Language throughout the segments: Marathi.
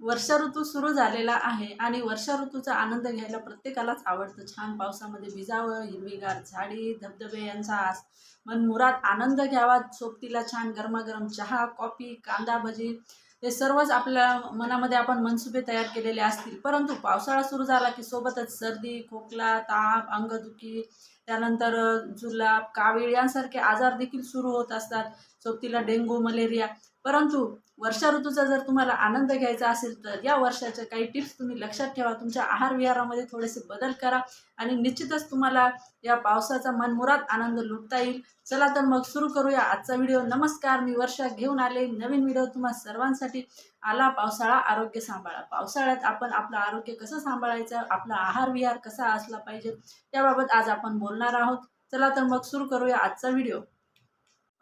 वर्षा ऋतू सुरू झालेला आहे आणि वर्षा ऋतूचा आनंद घ्यायला प्रत्येकालाच आवडतं. छान पावसामध्ये भिजावं हिरवीगार झाडी धबधबे यांचा आस. मनमुराद आनंद घ्यावा सोबतीला छान गरमागरम चहा कॉफी कांदा भजी. हे सर्वच आपल्या मनामध्ये आपण मनसुबे तयार केलेले असतील. परंतु पावसाळा सुरू झाला की सोबतच सर्दी खोकला ताप अंगदुखी त्यानंतर जुलाब कावीळ यांसारखे आजार देखील सुरू होत असतात. सोबतीला डेंग्यू मलेरिया. परंतु वर्षा ऋतूचा जर तुम्हाला आनंद घ्यायचा असेल तर या वर्षाच्या काही टिप्स तुम्ही लक्षात ठेवा. तुमच्या आहार विहारामध्ये थोडेसे बदल करा आणि निश्चितच तुम्हाला या पावसाचा मनमुराद आनंद लुटता येईल. चला तर मग सुरू करूया आजचा व्हिडिओ. नमस्कार मी वर्षा घेऊन आले. नवीन व्हिडिओ तुम्हा सर्वांसाठी आला पावसाळा आरोग्य सांभाळा. पावसाळ्यात आपण आपलं आरोग्य कसं सांभाळायचं? आपला आहार विहार कसा असला पाहिजे? याबाबत आज आपण बोलणार आहोत. चला तर मग सुरू करूया आजचा व्हिडिओ.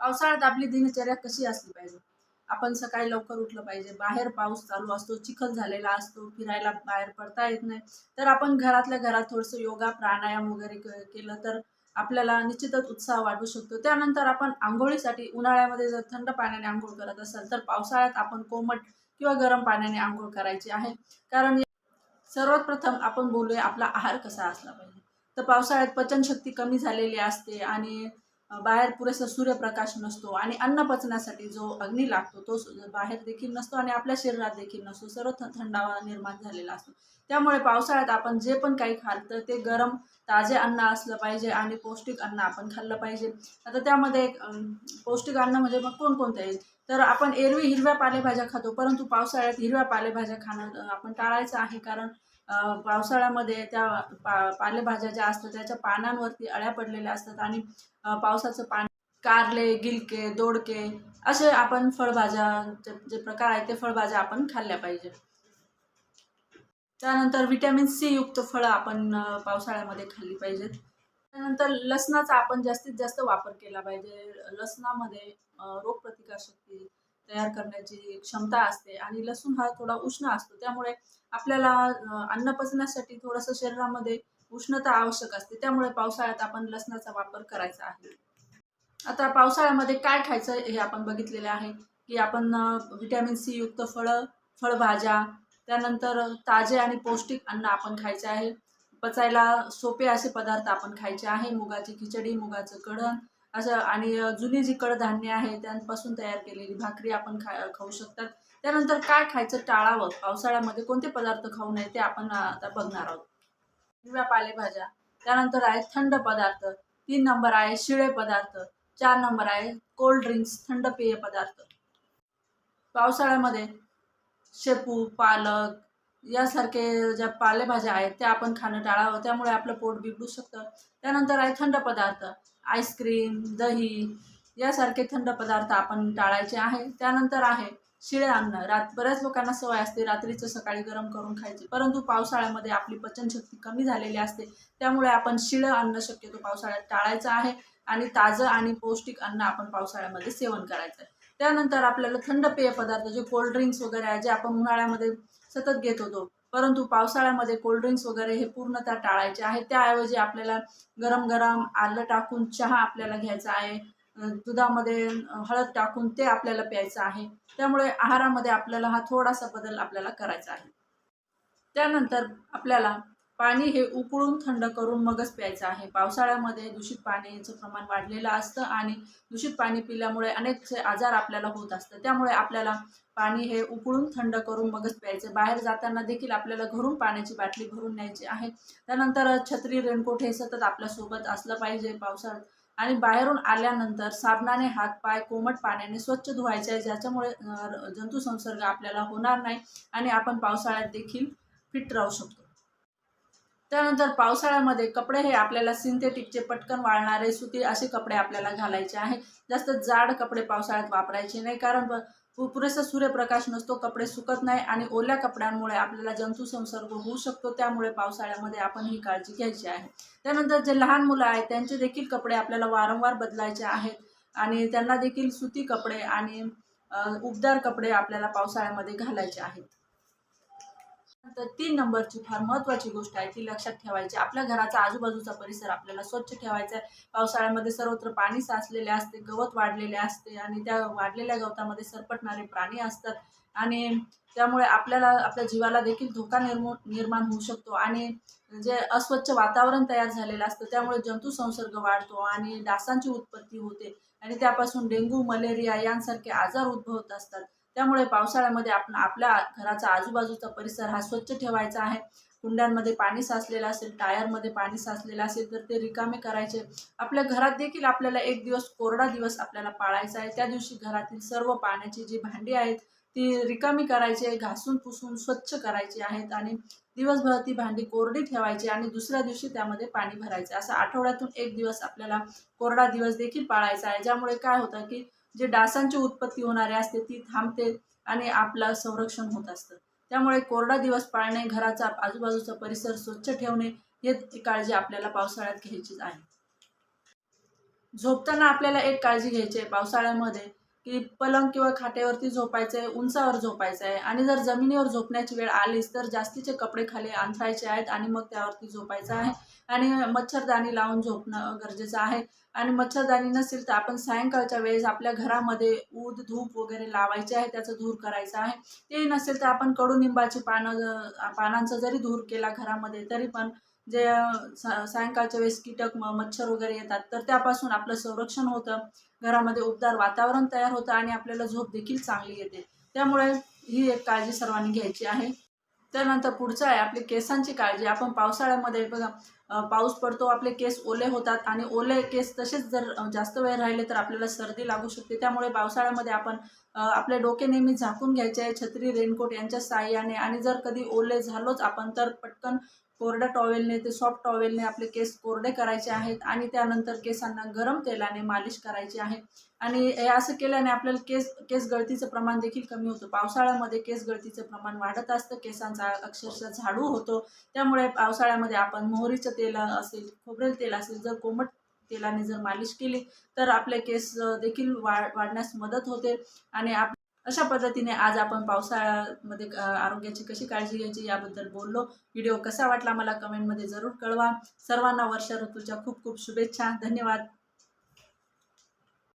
पावसाळ्यात आपली दिनचर्या कशी असली पाहिजे? आपण सकाळी लवकर उठलं पाहिजे. बाहेर पाऊस चालू असतो चिखल झालेला असतो फिरायला बाहेर पडता येत नाही. तर आपण घरातल्या घरात थोडंसं योगा प्राणायाम वगैरे केलं तर आपल्याला निश्चितच उत्साह वाटू शकतो. त्यानंतर आपण आंघोळीसाठी उन्हाळ्यामध्ये जर थंड पाण्याने आंघोळ करत असाल तर पावसाळ्यात आपण कोमट किंवा गरम पाण्याने आंघोळ करायची आहे. कारण सर्वात प्रथम आपण बोलूया आपला आहार कसा असला पाहिजे. तर पावसाळ्यात पचनशक्ती कमी झालेली असते आणि बाहेर पुरेसा सूर्यप्रकाश नसतो आणि अन्न पचण्यासाठी जो अग्नी लागतो तो बाहेर देखील नसतो आणि आपल्या शरीरात देखील नसतो. सर्व थंडावा निर्माण झालेला असतो. त्यामुळे पावसाळ्यात आपण जे पण काही खाल तर ते गरम ताजे अन्न असलं पाहिजे आणि पौष्टिक अन्न आपण खाल्लं पाहिजे. आता त्यामध्ये एक, पौष्टिक अन्न म्हणजे मग कोणकोणते येईल तर आपण एरवी हिरव्या पालेभाज्या खातो परंतु पावसाळ्यात हिरव्या पालेभाज्या खाणं आपण टाळायचं आहे. कारण पावसाळ्यामध्ये त्या पा पालेभाज्या ज्या असतात त्याच्या पानांवरती अळ्या पडलेल्या असतात आणि पावसाचं पाणी कारले गिलके दोडके असे आपण फळभाज्या जे प्रकार आहेत ते फळभाज्या आपण खाल्ल्या पाहिजे. त्यानंतर विटॅमिन सी युक्त फळं आपण पावसाळ्यामध्ये खाल्ली पाहिजेत. त्यानंतर लसणाचा आपण जास्तीत जास्त वापर केला पाहिजे. लसणामध्ये रोगप्रतिकारशक्ती तयार करण्याची क्षमता असते आणि लसूण हा थोडा उष्ण असतो. त्यामुळे आपल्याला अन्न पचण्यासाठी थोडंसं शरीरामध्ये उष्णता आवश्यक असते. त्यामुळे पावसाळ्यात आपण लसणाचा वापर करायचा आहे. आता पावसाळ्यामध्ये काय खायचं हे आपण बघितलेलं आहे की आपण व्हिटॅमिन सी युक्त फळं फळभाज्या त्यानंतर ताजे आणि पौष्टिक अन्न आपण खायचे आहे. पचायला सोपे असे पदार्थ आपण खायचे आहे. मुगाची खिचडी मुगाचं कढण असं आणि जुनी जी कडधान्य आहे त्यांपासून तयार केलेली भाकरी आपण खा खाऊ शकतात. त्यानंतर काय खायचं टाळावं? पावसाळ्यामध्ये कोणते पदार्थ खाऊ नये ते आपण आता बघणार आहोत. हिरव्या पालेभाज्या त्यानंतर आहे थंड पदार्थ तीन नंबर आहे शिळे पदार्थ चार नंबर आहे कोल्ड ड्रिंक्स थंड पेय पदार्थ. पावसाळ्यामध्ये शेपू पालक यासारखे ज्या पालेभाज्या आहेत त्या आपण खाणं टाळावं त्यामुळे आपलं पोट बिघडू शकतं. त्यानंतर आहे थंड पदार्थ आईस्क्रीम दही यासारखे थंड पदार्थ आपण टाळायचे आहे. त्यानंतर आहे शिळे अन्न. रात बऱ्याच लोकांना सवय असते रात्रीचं सकाळी गरम करून खायची. परंतु पावसाळ्यामध्ये आपली पचनशक्ती कमी झालेली असते. त्यामुळे आपण शिळं अन्न शक्यतो पावसाळ्यात टाळायचं आहे आणि ताजं आणि पौष्टिक अन्न आपण पावसाळ्यामध्ये सेवन करायचं आहे. त्यानंतर आपल्याला थंड पेय पदार्थ जे कोल्ड्रिंक्स वगैरे आहे जे आपण उन्हाळ्यामध्ये सतत घेत होतो परंतु पावसाळ्यामध्ये कोल्ड्रिंक्स वगैरे हे पूर्णतः टाळायचे आहे त्याऐवजी आपल्याला गरम गरम आलं टाकून चहा आपल्याला घ्यायचा आहे. दुधामध्ये हळद टाकून ते आपल्याला प्यायचं आहे. त्यामुळे आहारामध्ये आपल्याला हा थोडासा बदल आपल्याला करायचा आहे. त्यानंतर आपल्याला पाणी हे उकळून थंड करून मगच प्यायचं आहे. पावसाळ्यामध्ये दूषित पाण्याचं प्रमाण वाढलेलं असतं आणि दूषित पाणी पिल्यामुळे अनेक आजार आपल्याला होत असतात. त्यामुळे आपल्याला पाणी हे उकळून थंड करून मगच प्यायचं. बाहेर जाताना देखील आपल्याला घरून पाण्याची बाटली भरून न्यायची आहे. त्यानंतर छत्री रेनकोट हे सतत आपल्यासोबत असलं पाहिजे पावसाळ्यात. आणि बाहेरून आल्यानंतर साबणाने हात पाय कोमट पाण्याने स्वच्छ धुवायचे आहे. ज्याच्यामुळे जंतुसंसर्ग जंतू संसर्ग आपल्याला होणार नाही आणि आपण पावसाळ्यात देखील फिट राहू शकतो. त्यानंतर पावसाळ्यामध्ये कपडे हे आपल्याला सिंथेटिकचे पटकन वाळणारे सुती असे कपडे आपल्याला घालायचे आहे. जास्त जाड कपडे पावसाळ्यात वापरायचे नाही कारण पुरेसा सूर्यप्रकाश नसतो कपडे सुकत नाही आणि ओल्या कपड्यांमुळे आपल्याला जंतुसंसर्ग होऊ शकतो. त्यामुळे पावसाळ्यामध्ये आपण ही काळजी घ्यायची आहे. त्यानंतर जे लहान मुलं आहेत त्यांचे देखील कपडे आपल्याला वारंवार बदलायचे आहेत आणि त्यांना देखील सुती कपडे आणि उबदार कपडे आपल्याला पावसाळ्यामध्ये घालायचे आहेत. तर तीन नंबरची फार महत्त्वाची गोष्ट आहे ती लक्षात ठेवायची. आपल्या घराचा आजूबाजूचा परिसर आपल्याला स्वच्छ ठेवायचा आहे. पावसाळ्यामध्ये सर्वत्र पाणी साचलेले असते गवत वाढलेले असते आणि त्या वाढलेल्या गवतामध्ये सरपटणारे प्राणी असतात. आणि त्यामुळे आपल्याला आपल्या जीवाला देखील धोका निर्मू निर्माण होऊ शकतो आणि जे अस्वच्छ वातावरण तयार झालेलं असतं त्यामुळे जंतू संसर्ग वाढतो आणि डासांची उत्पत्ती होते. आणि त्यापासून डेंग्यू मलेरिया यांसारखे आजार उद्भवत असतात. त्यामुळे पावसाळ्यामध्ये आपण आपल्या घराचा आजूबाजूचा परिसर हा स्वच्छ ठेवायचा आहे. कुंड्यांमध्ये पाणी साचलेलं असेल टायरमध्ये पाणी साचलेलं असेल तर ते रिकामे करायचे. आपल्या घरात देखील आपल्याला एक दिवस कोरडा दिवस आपल्याला पाळायचा आहे. त्या दिवशी घरातील सर्व पाण्याची जी भांडी आहेत ती रिकामी करायची घासून पुसून स्वच्छ करायची आहेत आणि दिवसभर ती भांडी कोरडी ठेवायची आणि दुसऱ्या दिवशी त्यामध्ये पाणी भरायचे. असं आठवड्यातून एक दिवस आपल्याला कोरडा दिवस देखील पाळायचा आहे ज्यामुळे काय होतं की जे डासांची उत्पत्ती होणारी असते ती थांबते आणि आपलं संरक्षण होत असतं. त्यामुळे कोरडा दिवस पाळणे घराचा आजूबाजूचा परिसर स्वच्छ ठेवणे हे काळजी आपल्याला पावसाळ्यात घ्यायचीच आहे. झोपताना आपल्याला एक काळजी घ्यायची आहे. पावसाळ्यामध्ये की पलंग किंवा खाटेवरती झोपायचं आहे उंचावर झोपायचं आहे आणि जर जमिनीवर झोपण्याची वेळ आलीच तर जास्तीचे कपडे खाली अंथरायचे आहेत आणि मग त्यावरती झोपायचं आहे. आणि मच्छरदाणी लावून झोपणं गरजेचं आहे. आणि मच्छरदाणी नसेल तर आपण सायंकाळच्या वेळेस आपल्या घरामध्ये ऊद धूप वगैरे लावायचे आहे त्याचं धूर करायचं आहे. ते नसेल तर आपण कडुनिंबाची पानं पानांचा जरी धूर केला घरामध्ये तरी पण जे सा सायंकाळच्या वेळेस कीटक मच्छर वगैरे येतात तर त्यापासून आपलं संरक्षण होतं. घरामध्ये उबदार वातावरण तयार होतं आणि आपल्याला झोप देखील चांगली येते. त्यामुळे ही एक काळजी सर्वांनी घ्यायची आहे. त्यानंतर पुढचं आहे आपली केसांची काळजी. आपण पावसाळ्यामध्ये बघा पाऊस पडतो आपले केस ओले होतात आणि ओले केस तसेच जर जास्त वेळ राहिले तर आपल्याला सर्दी लागू शकते. त्यामुळे पावसाळ्यामध्ये आपण आपले डोके नेहमी झाकून घ्यायचे आहे. छत्री रेनकोट यांच्या साह्याने आणि जर कधी ओले झालोच आपण तर पटकन कोरड्या टॉवेलने ते सॉफ्ट टॉवेलने आपले केस कोरडे करायचे आहेत आणि त्यानंतर केसांना गरम तेलाने मालिश करायची आहे. आणि असं केल्याने आपल्याला केस केस गळतीचं प्रमाण देखील कमी होतं. पावसाळ्यामध्ये केस गळतीचं प्रमाण वाढत असतं केसांचा अक्षरशः झाडू होतो. त्यामुळे पावसाळ्यामध्ये आपण मोहरीचं तेल असेल खोबरेल तेल असेल जर कोमट तेलाने जर मालिश केली तर आपले केस देखील वाढ वाढण्यास मदत होते. आणि आप अशा पद्धतीने आज आपण पावसाळ्यामध्ये आरोग्याची कशी काळजी घ्यायची याबद्दल बोललो. व्हिडिओ कसा वाटला मला कमेंटमध्ये जरूर कळवा. सर्वांना वर्षा ऋतूच्या खूप खूप शुभेच्छा. धन्यवाद.